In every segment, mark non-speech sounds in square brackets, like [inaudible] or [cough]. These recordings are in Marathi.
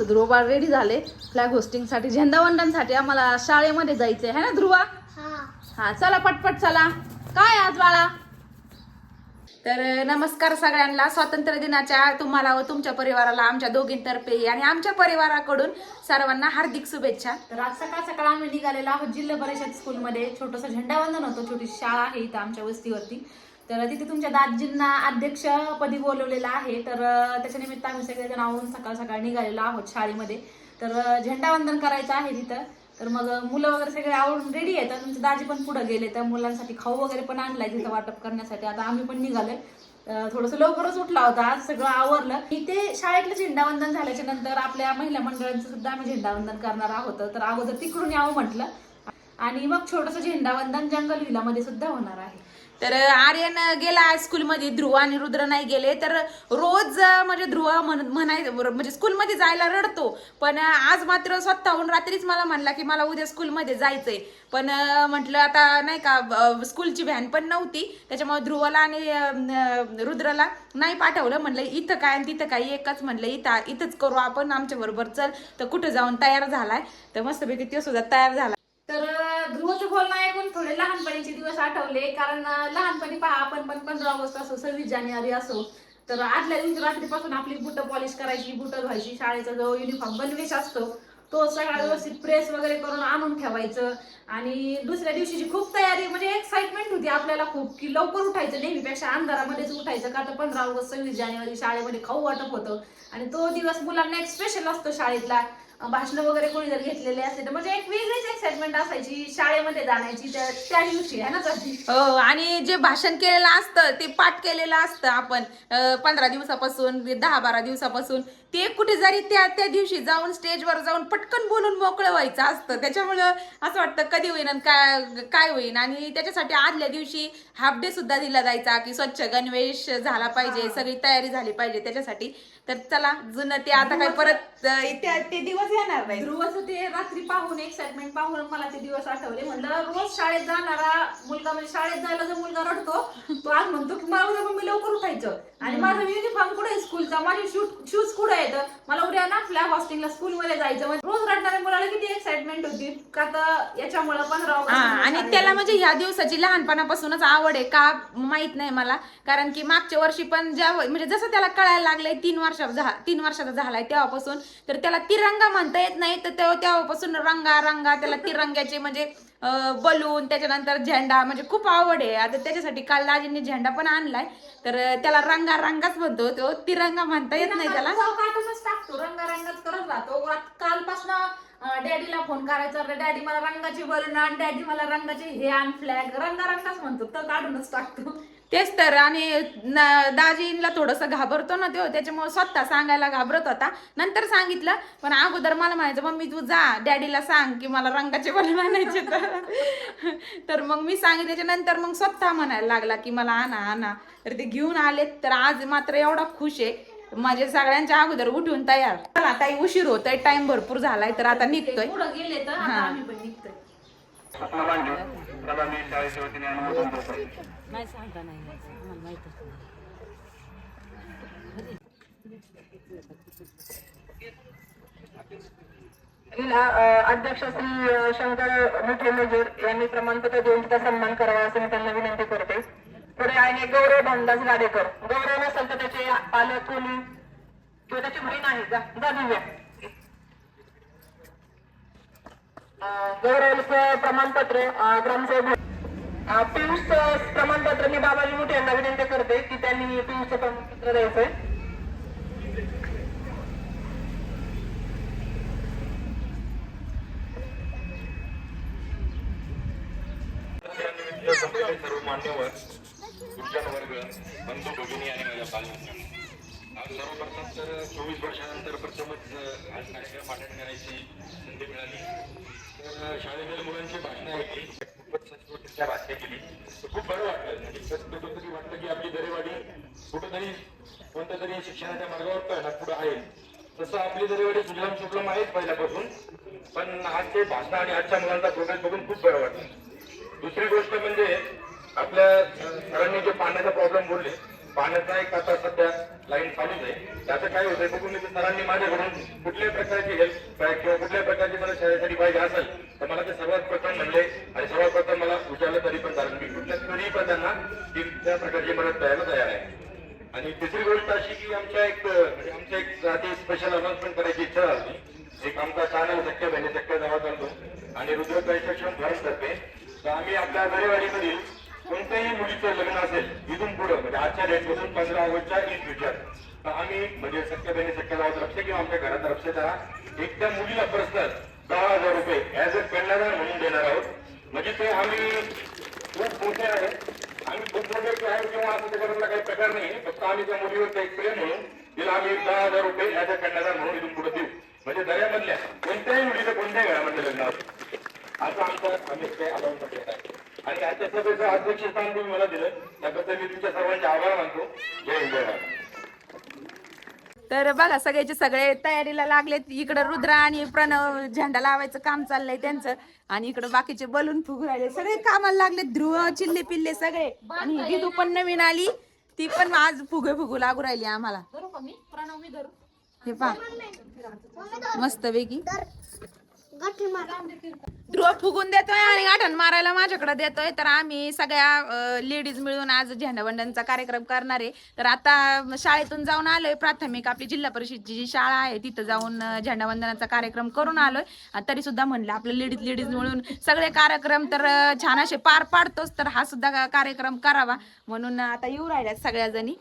आमचं ध्रुवबाळ रेडी झाले. फ्लॅग होस्टिंगसाठी झेंडावंदनसाठी आम्हाला शाळेमध्ये जायचंय. है ना ध्रुवा? हा. चला पटपट चला. काय आज बाळा? तर नमस्कार सगळ्यांना. स्वातंत्र्य दिनाच्या तुम्हाला व तुमच्या परिवाराला आमच्या दोघींतर्फे आणि आमच्या परिवाराकडून सर्वांना हार्दिक शुभेच्छा. तर आज सकाळ सकाळ आम्ही निघालेलो आहोत जिल्हा परिषद स्कूलमध्ये छोटंसं झेंडावंदन होतं. छोटी शाळा आहे इथं आमच्या वस्तीवरती. तर तिथे तुमच्या दाजींना अध्यक्षपदी बोलवलेलं आहे. तर त्याच्या निमित्त आम्ही सगळेजण आहोत सकाळ सकाळ निघालेलो आहोत शाळेमध्ये. तर झेंडावंदन करायचं आहे तिथं. तर मग मुलं वगैरे सगळे आवडून रेडी आहेत. तर तुमचे दाजी पण पुढे गेले. तर मुलांसाठी खाऊ वगैरे पण आणलाय तिथं वाटप करण्यासाठी. आता आम्ही पण निघालोय. अं, थोडंसं लवकरच उठला होता. आज सगळं आवरलं. इथे शाळेतलं झेंडावंदन झाल्याच्यानंतर आपल्या महिला मंडळांचं सुद्धा आम्ही झेंडावंदन करणार आहोत. तर अगोदर तिकडून यावं म्हटलं. आणि मग छोटस झेंडावंदन जंगल विलामध्ये सुद्धा होणार आहे. तर आर्यन गेला स्कूलमध्ये ध्रुव आणि रुद्र नाही गेले. तर रोज म्हणजे ध्रुव म्हण- म्हणाय म्हणजे स्कूलमध्ये जायला रडतो. पण आज मात्र स्वतःहून रात्रीच मला म्हणला की मला उद्या स्कूलमध्ये जायचंय. पण म्हटलं आता नाही का स्कूलची व्हॅन पण नव्हती. त्याच्यामुळे ध्रुवला आणि रुद्रला नाही पाठवलं. म्हणलं इथं काय आणि तिथं काय? एकच म्हणलं इथं इथंच करू आपण आमच्या बरोबर. चल तर कुठं जाऊन तयार झालाय? तर मस्तपैकी तो सुद्धा तयार झाला. तर ध्रुवचं बोलणं ऐकून थोडे लहानपणीचे दिवस आठवले. कारण लहानपणी पहा आपण पण पंधरा ऑगस्ट असो सव्वीस जानेवारी असो तर आदल्या दिवशी रात्रीपासून आपली बुटं पॉलिश करायची बुटं धुवायची शाळेचा जो युनिफॉर्म गणवेश असतो तो सगळा व्यवस्थित प्रेस वगैरे करून आणून ठेवायचं. आणि दुसऱ्या दिवशीची खूप तयारी म्हणजे एक्साइटमेंट होती आपल्याला खूप की लवकर उठायचं नेहमीपेक्षा अंधारामध्येच उठायचं का तर पंधरा ऑगस्ट सव्वीस जानेवारी शाळेमध्ये खाऊ वाटप होतं. आणि तो दिवस मुलांना एक स्पेशल असतो शाळेतला. भाषण वगैरे कोणी जर घेतलेले असते तर म्हणजे एक वेगळीच एक्साइटमेंट असायची शाळेमध्ये जाण्याची त्या त्या दिवशी आहे ना तशी हो आणि जे भाषण केलेलं असतं ते पाठ केलेलं असतं आपण. पंधरा दिवसापासून दहा बारा दिवसापासून ते कुठे जरी त्या त्या दिवशी जाऊन स्टेजवर जाऊन पटकन बोलून मोकळं व्हायचं असतं. त्याच्यामुळं असं वाटतं कधी होईन आणि काय काय होईन. आणि त्याच्यासाठी आदल्या दिवशी हाफ डे सुद्धा दिला जायचा की स्वच्छ गणवेश झाला पाहिजे सगळी तयारी झाली पाहिजे. त्याच्यासाठी तर चला जुनं ते आता काय परत अं, ते दिवस येणार नाही ध्रुवचं ते रात्री पाहून एक्साइटमेंट पाहून मला ते दिवस आठवले. म्हणलं रोज शाळेत जाणारा मुलगा म्हणजे शाळेत जायला जो मुलगा रडतो तो आज म्हणतो की मला उद्या मम्मी लवकर उठायचं. आणि माझा युनिफॉर्म कुठे आहे स्कूलचा माझे शूज कुठे आहेत? मला उद्या ना फ्लॅग हॉस्टिंगला स्कूल मध्ये जायचं म्हणजे रोज रडणाऱ्या मुलाला किती एक्साइटमेंट होती. का तर याच्यामुळे पंधरा आणि त्याला म्हणजे ह्या दिवसाची लहानपणापासूनच आवड आहे का माहीत नाही मला. कारण की मागच्या वर्षी पण ज्या म्हणजे जसं त्याला कळायला लागलंय तीन वर्ष तीन वर्षाचा झालाय तेव्हापासून. तर त्याला तिरंगा म्हणता येत नाही. तर तेव्हापासून रंगा रंगा त्याला तिरंग्याचे म्हणजे बलून त्याच्यानंतर झेंडा म्हणजे खूप आवड आहे. आता त्याच्यासाठी काल दाजींनी झेंडा पण आणलाय. तर त्याला रंगा रंगाच म्हणतो. तो तिरंगा म्हणता येत नाही त्याला. टाकतो. रंगा रंगाच करत राहतो. कालपासून डॅडीला फोन करायचा. डॅडी मला रंगाची बलून आण. डॅडी मला रंगाचे हे आण. फ्लॅग रंगा रंगाच म्हणतो. तर काढूनच टाकतो. तेच तर. आणि न- दाजींना थोडस घाबरतो ना तो. त्याच्यामुळे स्वतः सांगायला घाबरत होता. नंतर सांगितलं पण अगोदर मला म्हणायचं मम्मी तू जा. डॅडीला सांग की मला रंगाचे बलून आणायचे तर [laughs] तर मग मी सांगितल्याच्या नंतर मग स्वतः म्हणायला लागला की मला आणा आणा. तर ते घेऊन आलेत तर आज मात्र एवढा खुश आहे. माझे सगळ्यांच्या अगोदर उठून तयार. ताई उशीर होतोय. टाइम भरपूर झालाय तर आता निघतोय. गेले तर त्याला मी शाळेच्या वतीने अनुमोदन देतो. नाही सांगता नाही यायचं आम्हाला माहीतच नाही हिला अ, अध्यक्ष श्री शंकर मुठे मेजर यांनी प्रमाणपत्र देऊन तिचा सन्मान करावा असं मी त्यांना विनंती करते. पुढे आहे गौरव भानदास गाडेकर. गौरव नसेल तर त्याचे पालक कोणी किंवा त्याची बहीण आहे जा जा दिव्या अ, प्रमाणपत्र ग्रामसेवक पियुष प्रमाणपत्र मी बाबाजी मुठे यांना विनंती करते की त्यांनी पियुषचं प्रमाणपत्र द्यायचंय. सर्व मान्यवर गुरुजन वर्ग बंधू भगिनी आणि माझ्या बालमित्रांनो सर्वप्रथम तर चोवीस वर्षानंतर प्रथमच आज कार्यक्रम अटेंड करायची संधी मिळाली. तर शाळेतील मुलांची भाषणं ऐकली खूपच संस्कृतीच्या भाषा केली. तर खूप बरं वाटलं. म्हणजे वाटलं की आपली दरेवाडी कुठंतरी कोणत्या तरी शिक्षणाच्या मार्गावर तर पुढं आहे. तसं आपली दरेवाडी सुजलाम सुफलाम आहेच पहिल्यापासून पण आज ते भाषण आणि आजच्या मुलांचा प्रोग्रेस बघून खूप बरं वाटलं. दुसरी गोष्ट म्हणजे आपल्या सरांनी जे पाण्याचा प्रॉब्लेम बोलले पाण्याचा एक आता सध्या लाईन चालूच आहे. त्याचं काय होतंय बघून मी सरांनी माझ्याकडून कुठल्याही प्रकारची हेल्प किंवा कुठल्याही प्रकारची मला शाळेसाठी पाहिजे असेल तर मला ते सर्वात प्रथम म्हणले आणि सर्वात प्रथम मला विचारलं तरी पण चालेल. मी कुठल्या तरी पण त्यांना ती त्या प्रकारची मदत द्यायला तयार आहे. आणि तिसरी गोष्ट अशी की आमच्या एक म्हणजे आमच्या एक आधी स्पेशल अनाउन्समेंट करायची इच्छा झाली. एक आमचा चॅनल धक्के बहिणी धक्के जवळ चालतो आणि रुद्र शिक्षण धोरण करते तर आम्ही आपल्या दरेवाडीमधील कोणत्याही मुलीचं लग्न असेल इथून पुढं म्हणजे आजच्या डेटपासून पंधरा ऑगस्टच्या इन फ्युचर तर आम्ही म्हणजे सख्या बहिणी सख्या गावात लक्ष किंवा आमच्या घरात लक्ष करा एक त्या मुलीला पर्सनल दहा हजार रुपये ऍज अ कन्यादान म्हणून देणार आहोत. म्हणजे ते आम्ही खूप मोठे आहे. आम्ही खूप मोठे आहे किंवा असं त्याच्यामधला काही प्रकार नाही. फक्त आम्ही त्या मुलीवर एक प्रेम म्हणून तिला आम्ही दहा हजार रुपये ऍज अ कन्यादान म्हणून इथून पुढे देऊ. म्हणजे दर्यामधल्या कोणत्याही मुलीचं कोणत्याही घरामध्ये लग्न असो. असं आमचं आम्ही ते अनाउन्समेंट आहे आणि आजच्या सभेचं अध्यक्षस्थान तुम्ही मला दिलं. त्याबद्दल मी तुमच्या सर्वांचे आभार मानतो. जय हिंद जय महाराष्ट्र तर बघा सगळ्याचे सगळे तयारीला लागलेत. इकडं रुद्रा आणि प्रणव झेंडा लावायचं काम चाललंय त्यांचं. आणि इकडं बाकीचे बलून फुगू राहिले. सगळे कामाला लागले ध्रुव चिल्ले पिल्ले सगळे. आणि ही दिदू पण नवीन आली. ती पण आज फुगे फुगू लागू राहिली आम्हाला. हे पा मस्त पैकी. ध्रुव फुगून देतोय आणि गाठण मारायला माझ्याकडे देतोय. तर आम्ही सगळ्या लेडीज मिळून आज झेंडावंडनचा कार्यक्रम करणार आहे. तर आता शाळेतून जाऊन आलोय. प्राथमिक आपली जिल्हा परिषदची जी शाळा आहे तिथं जाऊन झेंडावंदनाचा कार्यक्रम करून आलोय. आणि तरी सुद्धा म्हणलं आपलं लेडीज लेडीज मिळून सगळे कार्यक्रम तर छान असे पार पाडतोच. तर हा सुद्धा का- कार्यक्रम करावा. म्हणून आता येऊ राहिल्यात सगळ्या जणी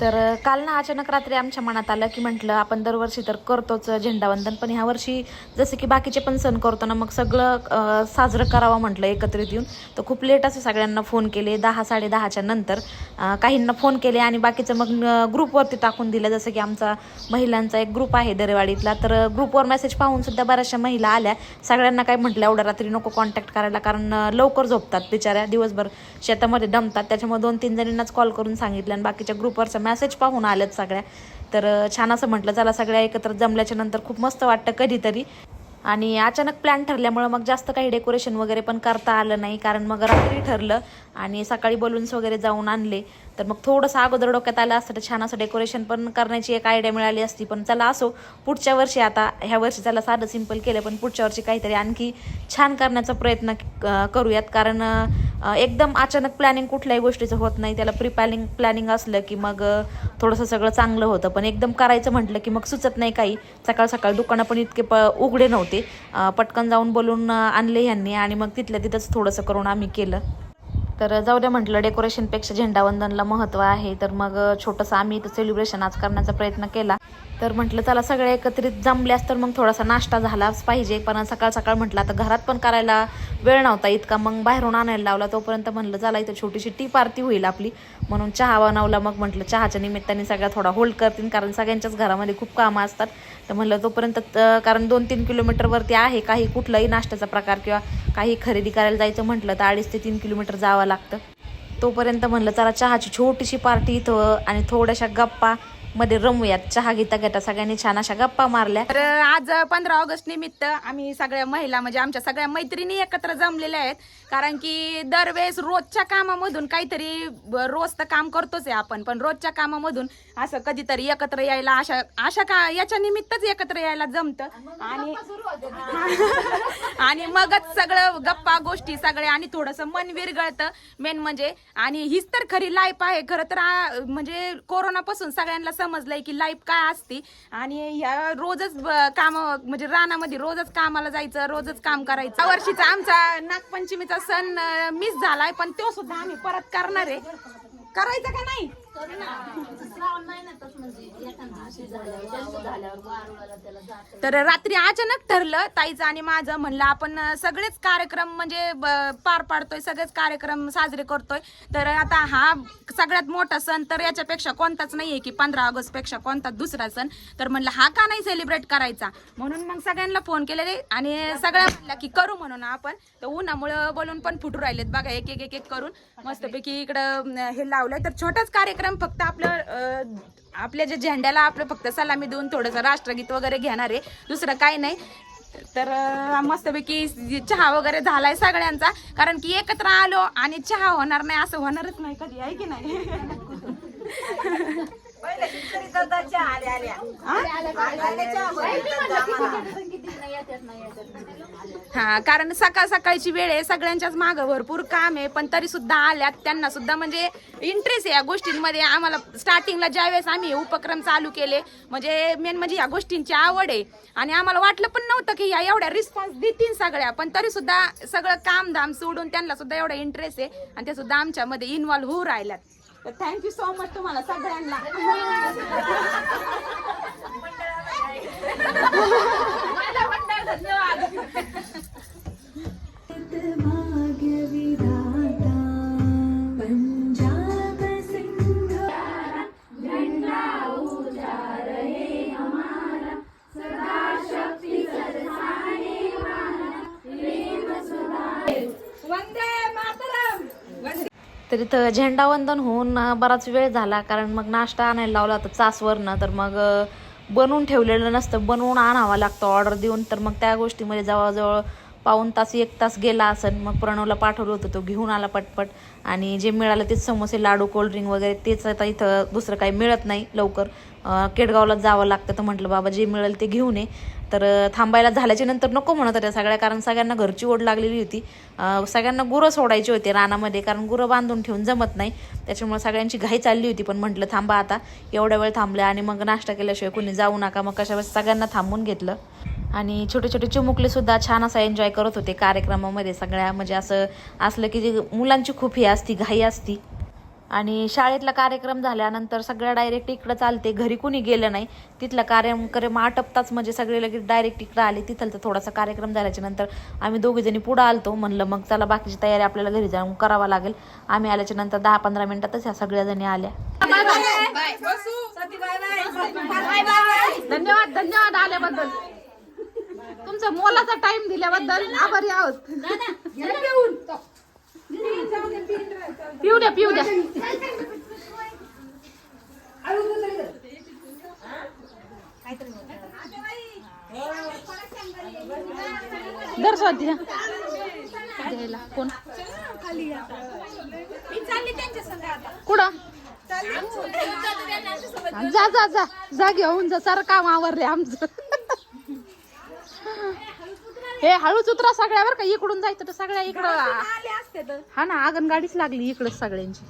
तर काल ना अचानक रात्री आमच्या मनात आलं की म्हटलं आपण दरवर्षी तर करतोच झेंडावंदन पण ह्या वर्षी जसं की बाकीचे पण सण करतो ना मग सगळं साजरं करावं म्हटलं एकत्रित येऊन. तर खूप लेट असं सगळ्यांना फोन केले दहा साडे दहाच्या नंतर. काहींना फोन केले आणि बाकीचं मग ग्रुपवरती टाकून दिलं जसं की आमचा महिलांचा एक ग्रुप आहे दरेवाडीतला. तर ग्रुपवर मेसेज पाहून सुद्धा बऱ्याचशा महिला आल्या. सगळ्यांना काय म्हटलं एवढ्या रात्री नको कॉन्टॅक्ट करायला कारण लवकर झोपतात बिचाऱ्या. दिवसभर शेतामध्ये दमतात. त्याच्यामुळे दोन तीन जणींनाच कॉल करून सांगितलं आणि बाकीच्या ग्रुपवरचा मेसेज पाहून आल्यात सगळ्या. तर छान असं म्हटलं चला सगळ्या एकत्र जमल्याच्या नंतर खूप मस्त वाटतं कधीतरी. आणि अचानक प्लॅन ठरल्यामुळं मग जास्त काही डेकोरेशन वगैरे पण करता आलं नाही कारण मग रात्री ठरलं आणि सकाळी बलून्स वगैरे जाऊन आणले. तर मग थोडंसं अगोदर डोक्यात आलं असतं तर छान असं डेकोरेशन पण करण्याची एक आयडिया मिळाली असती. पण चला असो पुढच्या वर्षी आता ह्या वर्षी चला साधं सिंपल केलं पण पुढच्या वर्षी काहीतरी आणखी छान करण्याचा प्रयत्न करूयात. कारण एकदम अचानक प्लॅनिंग कुठल्याही गोष्टीचं होत नाही. त्याला प्री प्लॅनिंग प्लॅनिंग असलं की मग थोडंसं सगळं चांगलं होतं. पण एकदम करायचं म्हटलं की मग सुचत नाही काही. सकाळ सकाळ दुकानं पण इतके प उघडे नव्हते. होते. पटकन जाऊन बोलून आणले ह्यांनी आणि मग तिथल्या तिथंच थोडंसं करून आम्ही केलं. तर जाऊ द्या म्हटलं डेकोरेशनपेक्षा झेंडावंदनला महत्त्व आहे. तर मग छोटंसं आम्ही इथं सेलिब्रेशन आज करण्याचा प्रयत्न केला. तर म्हटलं चला सगळे एकत्रित जमल्यास तर मग थोडासा नाश्ता झालाच पाहिजे. पण सकाळ सकाळ म्हटलं आता घरात पण करायला वेळ नव्हता इतका. मग बाहेरून आणायला लावला. तोपर्यंत म्हटलं चला इथं छोटीशी टी पार्टी होईल आपली. म्हणून चहा बनवला. मग म्हटलं चहाच्या निमित्ताने सगळ्या थोडा होल्ड करतील कारण सगळ्यांच्याच घरामध्ये खूप कामं असतात. तर म्हणलं तोपर्यंत कारण दोन तीन किलोमीटरवरती आहे काही कुठलाही नाश्त्याचा प्रकार किंवा काही खरेदी करायला जायचं म्हटलं तर अडीच ते तीन किलोमीटर जावं लागतं. तोपर्यंत म्हणलं चला चहाची छोटीशी पार्टी इथं आणि थोड्याशा गप्पा मध्ये रमूयात. चहा घेता घेता सगळ्यांनी छान अशा गप्पा मारल्या. तर आज पंधरा ऑगस्ट निमित्त आम्ही सगळ्या महिला म्हणजे आमच्या सगळ्या मैत्रिणी एकत्र जमलेल्या आहेत. कारण की दरवेळेस रोजच्या कामामधून काहीतरी रोज तर काम करतोच आहे आपण पण रोजच्या कामामधून असं कधीतरी एकत्र यायला अशा अशा का याच्या निमित्तच एकत्र यायला जमतं. आणि [laughs] आणि मगच सगळं गप्पा गोष्टी सगळे आणि थोडंसं मन विरगळतं. मेन म्हणजे आणि हीच तर खरी लाईफ आहे. खरं तर म्हणजे कोरोनापासून सगळ्यांना समजलंय की लाईफ काय असते. आणि या रोजच काम म्हणजे रानामध्ये रोजच कामाला जायचं रोजच काम करायचं. या वर्षीचा आमचा नागपंचमीचा सण मिस झालाय पण तो सुद्धा आम्ही परत करणार आहे. करायचं का नाही? तर रात्री अचानक ठरलं ताईचं आणि माझं म्हणलं आपण सगळेच कार्यक्रम म्हणजे ब- पार पाडतोय सगळेच कार्यक्रम साजरे करतोय. तर आता हा सगळ्यात मोठा सण तर याच्यापेक्षा कोणताच नाहीये की पंधरा ऑगस्टपेक्षा कोणता दुसरा सण. तर म्हणलं हा का नाही सेलिब्रेट करायचा? म्हणून मग सगळ्यांना फोन केलेले आणि सगळ्या म्हणलं की करू म्हणून आपण. तर उन्हामुळं बोलून पण फुटू राहिलेत बघा एक एक एक एक करून. मस्तपैकी इकडं हे लावलंय. तर छोटाच कार्यक्रम फक्त आपलं आपल्या ज्या झेंड्याला आपलं फक्त सलामी देऊन थोडंसं राष्ट्रगीत वगैरे घेणार आहे. दुसरं काही नाही. तर मस्तपैकी चहा वगैरे झालाय सगळ्यांचा. कारण की एकत्र आलो आणि चहा होणार नाही असं होणारच नाही कधी आहे की नाही? [laughs] हा? कारण सकाळ सकाळची वेळ आहे सगळ्यांच्याच माग भरपूर काम आहे पण तरी सुद्धा आल्यात त्यांना सुद्धा म्हणजे इंटरेस्ट आहे या गोष्टींमध्ये. आम्हाला स्टार्टिंगला ज्यावेळेस आम्ही हे उपक्रम चालू केले म्हणजे मेन म्हणजे या गोष्टींची आवड आहे. आणि आम्हाला वाटलं पण नव्हतं की या एवढ्या रिस्पॉन्स देतील सगळ्या पण तरी सुद्धा सगळं काम धाम सोडून त्यांना सुद्धा एवढा इंटरेस्ट आहे आणि ते सुद्धा आमच्यामध्ये इन्व्हॉल्व्ह होऊ राहिल्यात. तर थँक्यू सो मच तुम्हाला सगळ्यांना. [laughs] धन्यवाद. तर इथं झेंडावंदन होऊन बराच वेळ झाला. कारण मग नाश्ता आणायला लावला होता चासवरनं तर मग बनवून ठेवलेलं नसतं. बनवून आणावा लागतं ऑर्डर देऊन. तर मग त्या गोष्टीमध्ये जवळजवळ पाऊन तास एक तास गेला असेल मग प्रणवला पाठवलं होतं तो घेऊन आला पटपट. आणि जे मिळालं तेच समोसे लाडू कोल्ड्रिंक वगैरे तेच आता इथं दुसरं काही मिळत नाही लवकर. केडगावला जावं लागतं तर म्हटलं बाबा जे मिळेल ते घेऊन ये. तर थांबायला झाल्याच्यानंतर नको म्हणत होत्या सगळ्या कारण सगळ्यांना घरची ओढ लागलेली होती. सगळ्यांना गुरं सोडायची होती रानामध्ये कारण गुरं बांधून ठेवून जमत नाही. त्याच्यामुळे सगळ्यांची घाई चालली होती पण म्हटलं थांबा आता एवढ्या वेळ थांबल्या आणि मग नाश्ता केल्याशिवाय कुणी जाऊ नका. मग कशा वेळेस सगळ्यांना थांबून घेतलं. आणि छोटे छोटे चिमुकले सुद्धा छान असं एन्जॉय करत होते कार्यक्रमामध्ये सगळ्या. म्हणजे असं असलं की जे मुलांची खूप ही असती घाई असती. आणि शाळेतला कार्यक्रम झाल्यानंतर सगळ्या डायरेक्ट इकडं चालते घरी कुणी गेलं नाही. तिथला कार्यक्रम आटपताच म्हणजे सगळे लगेच डायरेक्ट इकडं आले. तिथलचा थोडासा कार्यक्रम झाल्याच्यानंतर आम्ही दोघी जणी पुढं आलतो. म्हणलं मग चला बाकीची तयारी आपल्याला घरी जाऊन करावा लागेल. आम्ही आल्याच्यानंतर दहा पंधरा मिनिटातच ह्या सगळ्या जणी आल्या. धन्यवाद धन्यवाद आल्याबद्दल. तुमचा मोलाचा टाइम दिल्याबद्दल आभारी आहोत. पिऊ द्या पिऊ द्या दर स्वाती द्यायला. कोण? कुठं? जा जा जा. जा घेऊन जा. सारं काम आवरले आमचं. हे हळूच उतरा सगळ्यावर का. इकडून जायचं तर सगळ्या इकडं. हा ना आगन गाडीच लागली इकडं सगळ्यांची.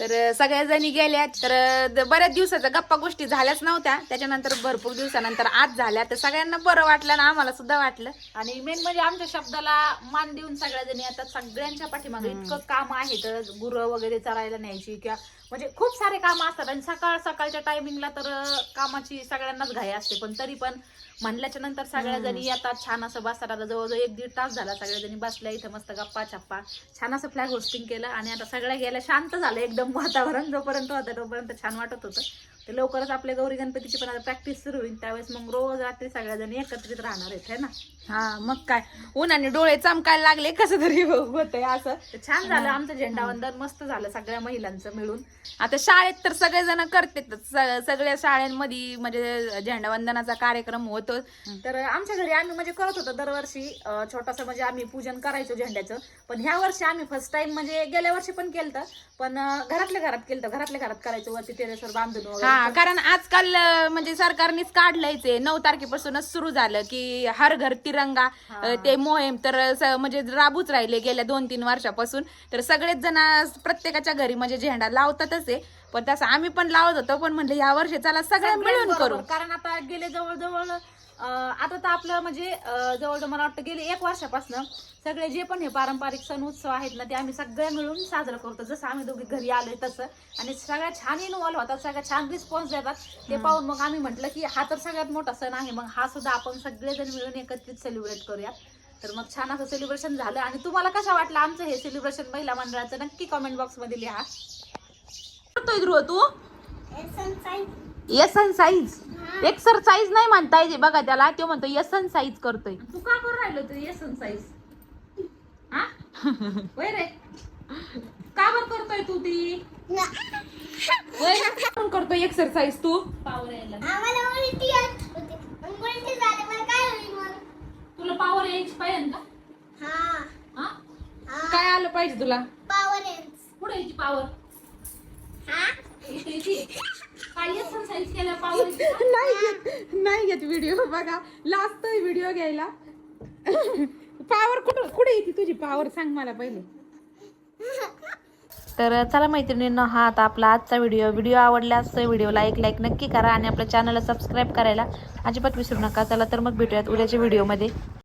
तर सगळ्या जणी गेल्या. तर द- बऱ्याच दिवसाच्या गप्पा गोष्टी झाल्याच नव्हत्या. त्याच्यानंतर भरपूर दिवसानंतर आज झाल्या. तर सगळ्यांना बरं वाटलं ना आम्हाला सुद्धा वाटलं. आणि मेन म्हणजे आमच्या शब्दाला मान देऊन सगळ्या जणी आता सगळ्यांच्या पाठीमागे इतकं काम आहे तर गुरं वगैरे चरायला न्यायची किंवा म्हणजे खूप सारे काम असतात. आणि सकाळ सकाळच्या टायमिंगला तर अं, कामाची सगळ्यांनाच घाई असते. पण तरी पण म्हणल्याच्या नंतर सगळ्या जणी येतात छान असं बसतात. आता जवळजवळ एक दीड तास झाला सगळ्या जणी बसल्या इथं मस्त गप्पा छप्पा. छान असं फ्लॅग होस्टिंग केलं आणि आता सगळ्या गेल्या शांत झालं एकदम वातावरण. जोपर्यंत होतं तोपर्यंत छान वाटत होतं. ते लवकरच आपल्या गौरी गणपतीची पण आता प्रॅक्टिस सुरू होईल त्यावेळेस मग रोज रात्री सगळ्या जणी एकत्रित राहणार आहेत है ना? हा मग काय? उन्हाने डोळे चमकायला लागले कसं तरी होतंय असं. तर छान झालं आमचं झेंडावंदन मस्त झालं सगळ्या महिलांचं मिळून. आता शाळेत तर सगळेजण करते सगळ्या शाळांमध्ये म्हणजे झेंडावंदनाचा कार्यक्रम होतो. तर आमच्या घरी आम्ही म्हणजे करत होतो दरवर्षी अं, छोटंसं म्हणजे आम्ही पूजन करायचो झेंड्याचं. पण ह्या वर्षी आम्ही फर्स्ट टाइम म्हणजे गेल्या वर्षी पण केलं पण अं, घरातल्या घरात केलं घरातल्या घरात करायचं वरती टेरेसवर बांधून वगैरे. हा कारण आजकाल अं, म्हणजे सरकारनेच काढलंयच आहे नऊ तारखेपासूनच सुरू झालं की हर घर तिरंगा अं, ते मोहीम तर स- म्हणजे राबूच राहिले गेल्या दोन तीन वर्षापासून. तर सगळेच जण प्रत्येकाच्या घरी म्हणजे झेंडा लावतातच आहे पण तसं आम्ही पण लावत होतो पण म्हणलं या वर्षी चला सगळ्या मिळून करू. कारण आता गेले जवळजवळ आता तर आपलं म्हणजे जवळजवळ मला वाटतं गेले एक वर्षापासून सगळे जे पण हे पारंपरिक सण उत्सव आहेत ना ते आम्ही सगळ्या मिळून साजरं करतो. जसं आम्ही दोघी घरी आलोय तसं. आणि सगळ्या छान इन्व्हॉल्व होतात सगळ्या छान रिस्पॉन्स देतात ते पाहून मग आम्ही म्हटलं की हा तर सगळ्यात मोठा सण आहे मग हा सुद्धा आपण सगळेजण मिळून एकत्रित सेलिब्रेट करूया तर मग छान असं सेलिब्रेशन झालं. आणि तुम्हाला कसं वाटलं आमचं हे सेलिब्रेशन महिला मंडळाचं? नक्की कमेंट बॉक्समध्ये लिहा. करतोय ध्रुव तू एक्सरसाइज एक्सरसाइज नाही म्हणता येते बघा त्याला. तो म्हणतो एक्सरसाइज करतोय. तू का करू राहिलो तू एक्सरसाइज होय रे. का बर करतोय तू ती? कोण करतोय एक्सरसाइज तू? आम्हाला उलटी येत होती. पण उलटी झाली मला काय होईल मग? पावर यायची पाहिजे का हा. काय आलं पाहिजे तुला? कुठे यायची पावर इथे इथे. एक्सरसाइज केल्या नाही घेत नाही घेत व्हिडिओ बघा. लाजतोय व्हिडिओ घ्यायला. पावर कुठं कुठे येते तुझी पावर सांग मला पहिले. तर चला मैत्रिणींनो हा आता आपला आजचा व्हिडिओ व्हिडिओ आवडल्यास व्हिडिओला एक लाईक नक्की करा आणि आपल्या चॅनलला सबस्क्राईब करायला अजिबात विसरू नका. चला तर मग भेटूयात उद्याच्या व्हिडिओमध्ये